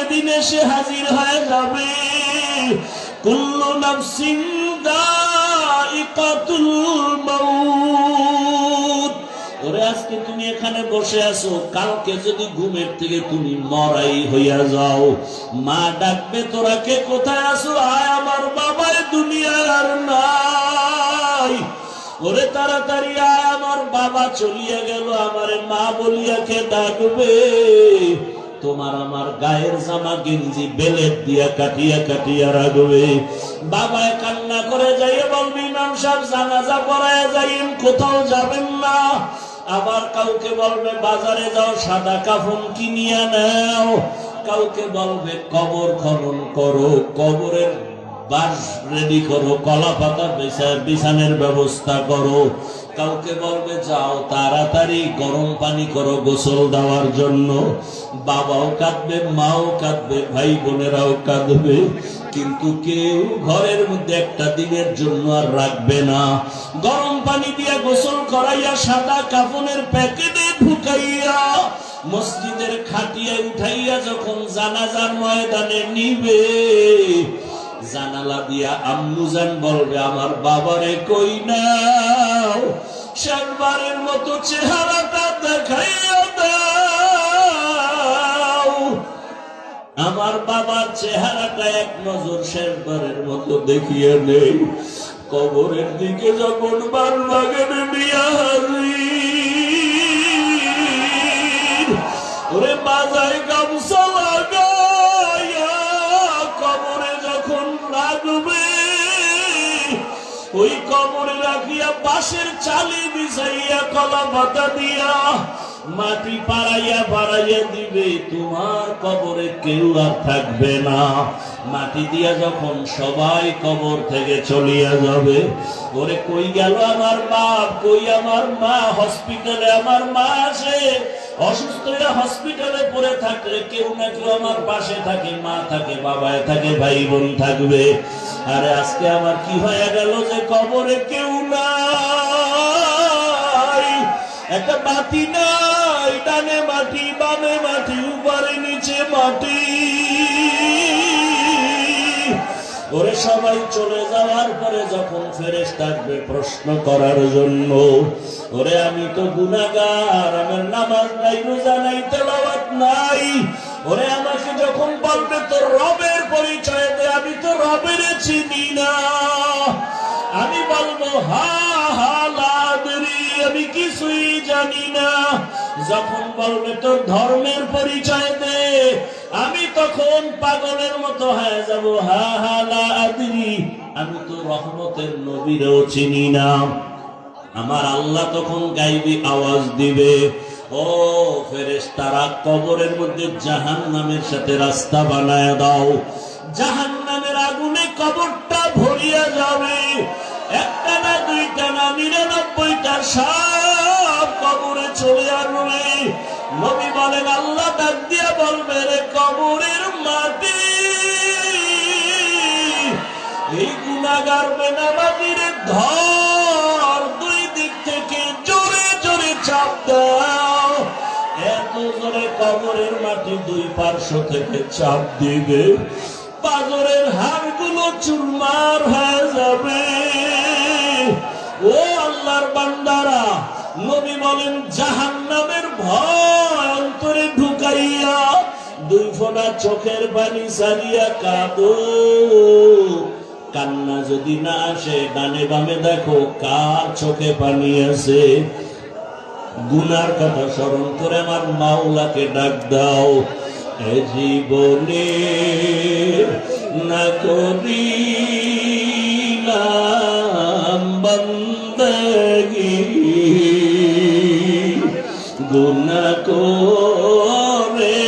যেদিন এসে হাজির হয়ে যাবে কুল্লু ওরে, আজকে তুমি এখানে বসে আছো, কালকে যদি ঘুমের থেকে তুমি মরাই হইয়া যাও, মা ডাকবে, তোরা কে কোথায় আছো? আয় আমার বাবায় দুনিয়ার নাই। ওরে, তাড়াতাড়ি আয়, আমার বাবা চলিয়া গেল, আমারে মা বলিয়া কে ডাকবে। তোমার আমার গায়ের জামা গেঞ্জি, বেলেট দিয়া কাটিয়া কাটিয়া রাখবে। বাবায় কান্না করে যাইয়ে বলবি, ইমাম সাহেব, জানাজা পড়ায় যাইন, কোথাও যাবেন না। আবার কাউকে বলবে, বাজারে যাও, সাদা কাফন কিনিয়া নাও। কাউকে বলবে, কবর খনন করো, কবরের বাস রেডি করো কলা পাতা বিছানের ব্যবস্থা করো। কাউকে বলবে, যাও তাড়াতাড়ি গরম পানি করো গোসল দেওয়ার জন্য। বাবাও কাঁদবে, মাও কাঁদবে, ভাই বোনেরাও কাঁদবে। কিন্তু কেউ ঘরের মধ্যে একটা দিনের জন্য আর রাখবে না। গরম পানি দিয়ে গোসল করাইয়া সাদা কাফনের প্যাকেটে ঢুকাইয়া মসজিদের খাটিয়া উঠাইয়া যখন জানাজার ময়দানে নিবে জানালা দিয়া আম্মুজান বলবে, আমার বাবারে কই নাও শেষবারের মতো চেহারাটা দেখাইয়া দাও। আমার বাবার চেহারাটা এক নজর শেষবারের মতো দেখিয়ে নেই কবরের দিকে যখন বার লাগেন মিয়া হাজির লাগবে ওই কবরে রাখিয়া বাঁশের চালি বিছাইয়া কলা পাতা দিয়া মাটি পাড়াইয়া পাড়াইয়া দিবে। তোমার কবরে কেউ আর থাকবে না। মাটি দিয়া যখন সবাই কবর থেকে চলিয়া যাবে, ওরে কই গেল আমার বাপ? কই আমার মা? হসপিটালে আমার মা আসে অসুস্থ হয়ে হসপিটালে পড়ে থাকলে কেউ না কেউ আমার পাশে থাকে, মা থাকে বাবায় থাকে ভাই বোন থাকবে। আরে আজকে আমার কি হয়ে গেল যে কবরে কেউ নাই? একটা বাতি নাই ডানে মাটি, বামে মাটি, উপরে নিচে মাটি। ওরে সবাই চলে যাওয়ার পরে যখন ফেরেস থাকবে প্রশ্ন করার জন্য, ওরে আমি তো গুণাগার আমার নামাজ নাই, রোজা নাই, তেলাওয়াত নাই। ওরে আমাকে যখন বলবে তো রবের পরিচয় আমি তো রবের চিনি না। আমি বলব হা হা লাদরি আমি কিছুই জানি না। যখন বলবে তোর ধর্মের পরিচয় দে, আমি তখন পাগলের মতো হয়ে যাব। হা হা লাদরি আমি তো রহমতের নবীরও চিনি না। আমার আল্লাহ তখন গাইবি আওয়াজ দিবে। ও ফেরেস তারা কবরের মধ্যে জাহান নামের সাথে রাস্তা বানায় দাও। জাহান সব কবরে চলে আসবে। নবী বলেন, আল্লাহ ডাক দিয়া বলবে, রে কবরের মাটি, এই গুণাগার বেনামাজির ধর দুই দিক থেকে জোরে জোরে চাপ দাও। এত জোরে কবরের মাটি দুই পার্শ্ব থেকে চাপ দিবে। পাজরের হাড়গুলো চুরমার হয়ে যাবে। ও আল্লাহর বান্দারা, নবী বলেন জাহান নামের ভয় অন্তরে ঢুকাইয়া দুই ফোঁটা চোখের পানি সারিয়া কাঁদো। কান্না যদি না আসে, ডানে বামে দেখো, কার চোখে পানি আছে? গুনার কথা স্মরণ করে আমার মাওলাকে ডাক দাও। এ জীবনে না করি গুনা করে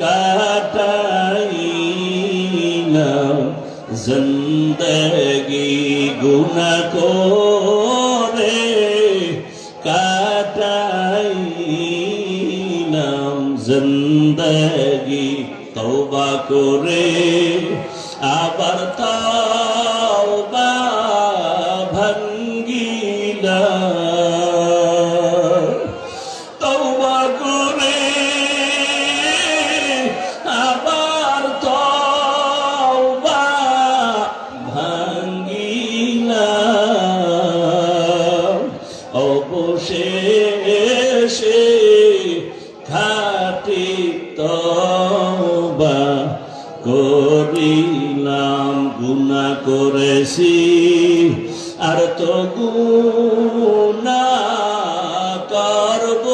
কাটাই না জিন্দগি গুনা করে কাটাই নাম জিন্দগি তওবা করে করেছি। আর তো গুনা করব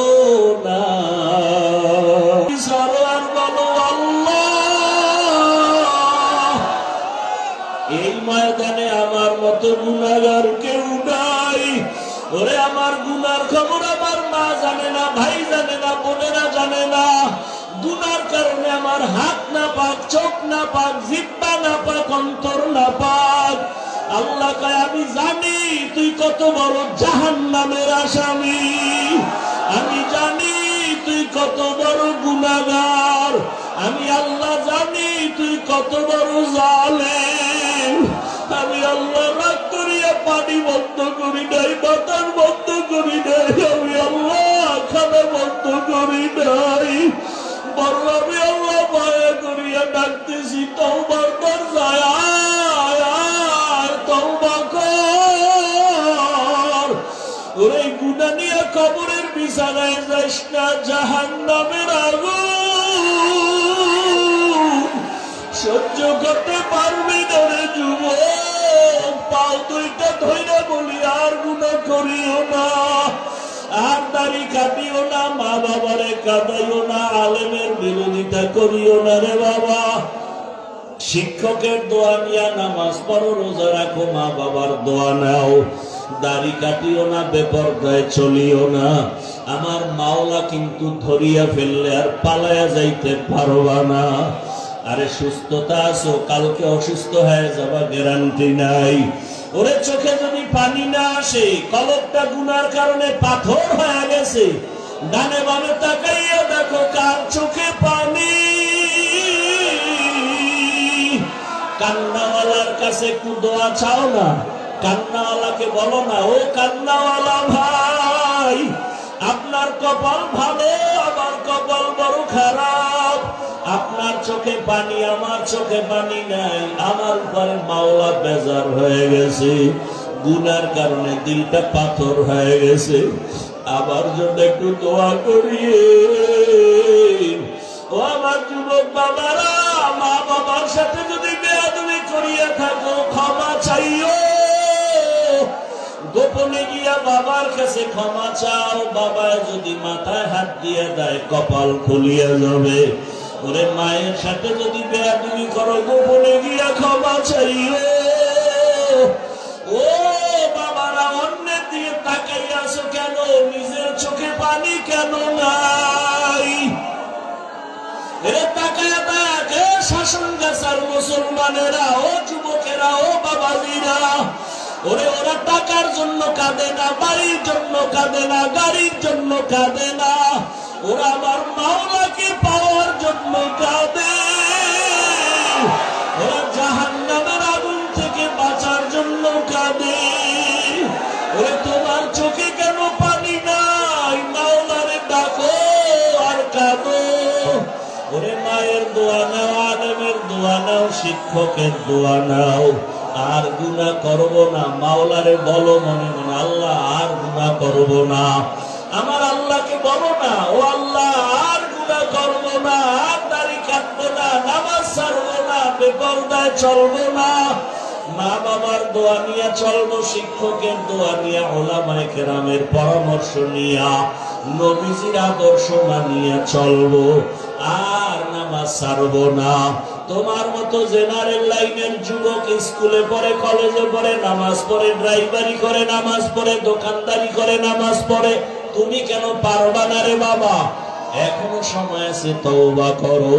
এই ময়দানে আমার মতো গুণাগার কেউ নাই। ওরে আমার গুনার খবর আমার মা জানে না, ভাই জানে না, বোনেরা জানে না। গুনার কারণে আমার হাত না পাক, চোখ না পাক পাক অন্তর না পাক। আল্লাহ কয় আমি জানি তুই কত বড় জাহান নামের আসামি। আমি জানি তুই কত বড় গুনাগার আমি আল্লাহ জানি তুই কত বড় জালেম। আমি আল্লাহ রাগ করিয়া পানি বন্ধ করি নাই বাতাস বন্ধ করি নাই। আমি আল্লাহ খানা বন্ধ করি নাই। বড় আমি আল্লাহ মায়া করিয়া ডাকতেছি তৌবার দরজায় আয়, ওরে গুনা নিয়ে কবরের বিছানায় যাইস না জাহান নামের আগুন। সহ্য করতে পারবি না রে যুবক। পাও দুইটা ধইরা বলি, আর গুণা করিও না। আর দাড়ি কাটিও না, মা বাবারে কাঁদাইও না, আলেমের বিরোধিতা করিও না রে বাবা। শিক্ষকের দোয়া নিয়া নামাজ পড়ো, রোজা রাখো, মা বাবার দোয়া নাও। দাড়ি কাটিও না বেপরদায় চলিও না। আমার মাওলা কিন্তু ধরিয়া ফেললে আর পালায়া যাইতে পারবা না। আরে সুস্থতা আছো, কালকে অসুস্থ হয়ে যাবা গ্যারান্টি নাই। ওরে চোখে যদি পানি না আসে কলকটা গুনার কারণে পাথর হয়ে গেছে। ডানে বামে তাকাইয়া দেখো, কার চোখে পানি? কান্নাওয়ালার কাছে একটু দোয়া চাও না? কান্নাওয়ালাকে বলো না, ও কান্নাওয়ালা ভাই, আপনার কপাল ভালো, আমার কপাল বড় খারাপ। আপনার চোখে পানি, আমার চোখে পানি নাই, আমার উপরে মাওলা বেজার হয়ে গেছে। গুনার কারণে দিলটা পাথর হয়ে গেছে। আবার জন্য একটু দোয়া করিয়ে ও আমার যুবক বাবারা, মা বাবার সাথে যদি বেয়াদবি করিয়া থাকো, ক্ষমা চাইও। গোপনে গিয়া বাবার কাছে ক্ষমা চাও বাবা যদি মাথায় হাত দিয়ে দেয়, কপাল খুলিয়া যাবে। ওরে মায়ের সাথে যদি বেয়াদবি করো, গোপনে গিয়া ক্ষমা চাইও। ও বাবারা, অন্যের দিয়ে তাকাইয়াছো কেন? নিজের চোখে পানি কেন নাই? শাসন গাছার মুসলমানেরা, ও যুবকেরা, ও বাবাজিরা। ওরে, ওরা টাকার জন্য কাঁদে না, বাড়ির জন্য কাঁদে না, গাড়ির জন্য কাঁদে না। ওরা আমার মাওলাকে পাওয়ার জন্য কাঁদে। ওরা জাহান নামের আগুন থেকে বাঁচার জন্য কাঁদে। ওরে, তোমার চোখে কেন পানি নাই? মাওলারে ডাকো আর কাঁদো। ওরে, মায়ের দোয়া নাও, আলেমের দোয়া নাও, শিক্ষকের দোয়া নাও। আর গুণা করব না। মাওলারে বলো মনে মনে, আল্লাহ আর গুণা করব না। আমার আল্লাহকে বলো না, ও আল্লাহ আর গুণা করব না, আর দাড়ি কাটবো না, নামাজ ছাড়বো না, বেপরদায় চলবো না। মা বাবার দোয়া নিয়ে চলবো, শিক্ষকের দোয়া নিয়ে, ওলামায় কেরামের পরামর্শ নিয়া, নবীজির আদর্শ মানিয়া চলবো, আর নামাজ ছাড়বো না। তোমার মতো জেনারেল লাইনের যুবক স্কুলে পড়ে, কলেজে পড়ে, নামাজ পড়ে, ড্রাইভারি করে, নামাজ পড়ে, দোকানদারি করে, নামাজ পড়ে, তুমি কেন পারবা না রে বাবা? এখনও সময় আছে, তওবা করো।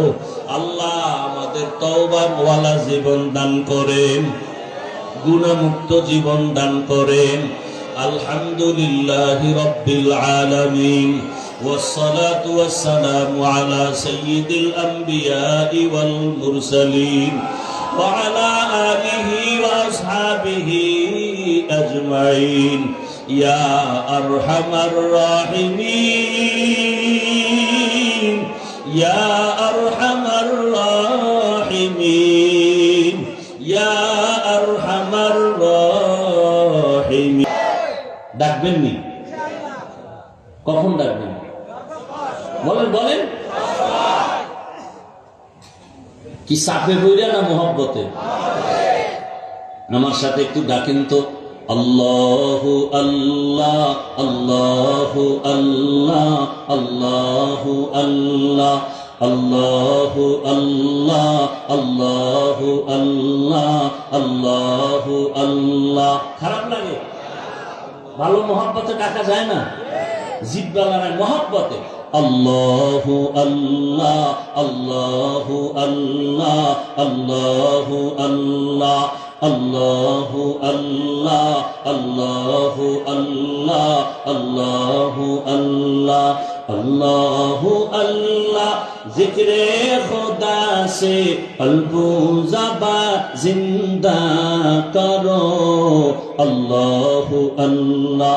আল্লাহ আমাদের তওবা ওয়ালা জীবন দান করেন, গুণমুক্ত জীবন দান করেন। আলহামদুলিল্লাহ রব্বিল আলামিন। والصلاة والسلام على سيد الأنبياء والمرسلين وعلى آله وأصحابه أجمعين يا أرحم الراحمين يا أرحم الراحمين يا أرحم الراحمين ডাকবেন নি কখন ডাকবেন বলেন? কি বইরা না মোহব্বতে? আমার সাথে একটু ডাকেন তো। আল্লাহু আল্লাহ আল্লাহু আল্লাহ আল্লাহু আল্লাহ আল্লাহু আল্লাহ আল্লাহু আল্লাহ আল্লাহু আল্লাহ। খারাপ লাগে। ভালো মোহাব্বতে ডাকা যায় না। জিব্বালার মোহাব্বতে। আল্লাহু আল্লাহ আল্লাহু আল্লাহ আল্লাহু আল্লাহ আল্লাহু আল্লাহ আল্লাহু আল্লাহ আল্লাহু আল্লাহ আল্লাহু আল্লাহ জিক্রে খুদা সে কলবু জবা জিন্দা করো আল্লাহু আল্লাহ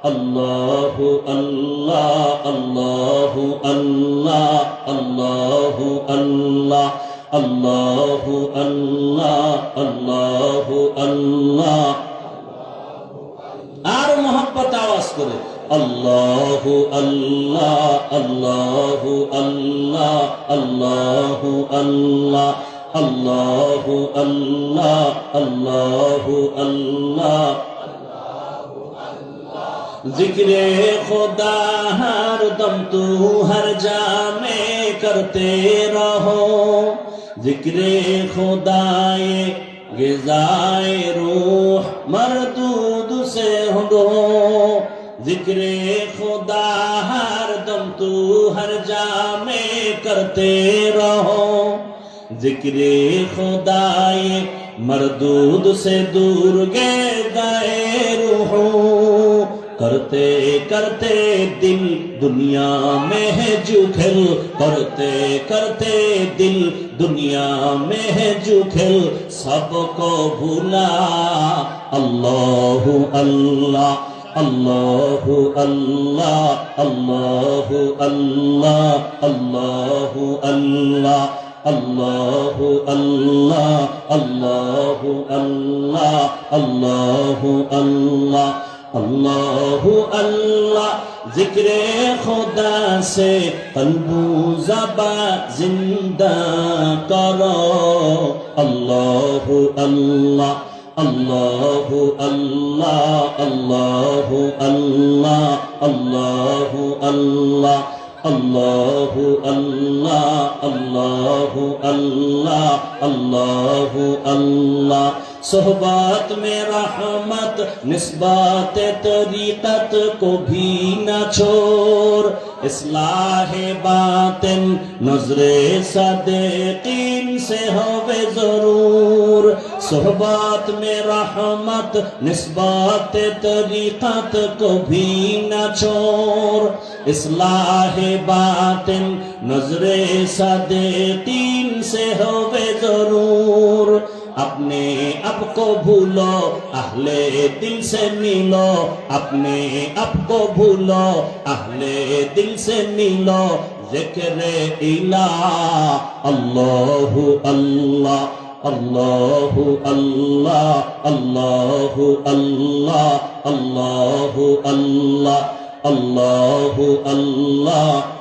আল্লাহু আল্লাহ আল্লাহু আল্লাহ আল্লাহু আল্লাহ আল্লাহু আল্লাহ আল্লাহু আল্লাহ আর মোহাম্মত আওয়াজ করে আল্লাহু আল্লাহ আল্লাহু আল্লাহ আল্লাহু আল্লাহ আল্লাহু আল্লাহ আল্লাহু আল্লাহ ذکر خدا ہر دم تو ہر جا میں کرتے رہو۔ ذکر خدا یہ غزائے روح مردود سے ہو ذکر خدا ہر دم تو ہر جا میں کرتے رہو۔ ذکر خدا یہ مردود سے دور گئے گئے روحوں۔ کرتے کرتے دل دنیا میں ہے جھل کرتے کرتے دل دنیا میں ہے جھوکھل سب کو بھولا اللہ اللہ اللہ اللہ اللہ اللہ اللہ اللہ اللہ اللہ اللہ اللہ اللہ اللہ اللہ اللہ ذکر خدا سے قلب و زبا زندہ کرو اللہ اللہ اللہ اللہ اللہ اللہ اللہ اللہ اللہ اللہ اللہ اللہ اللہ اللہ صحبات میں رحمت، نسبات طریقت کو بھی نہ چھوڑ۔ اصلاح باطن، نظر صدقین سے ہوئے ضرور۔ صحبات میں رحمت، نسبات طریقت کو بھی نہ چھوڑ۔ اصلاح باطن، نظر صدقین سے ہوئے ضرور۔ اپنے को भूलो अहले दिल से मिलो अपने आप को भूलो अहले दिल से मिलो जिक्र इला अल्लाह अल्लाह अल्लाह अल्लाह अल्लाह अल्लाह अल्लाह अल्लाह अल्लाह अल्लाह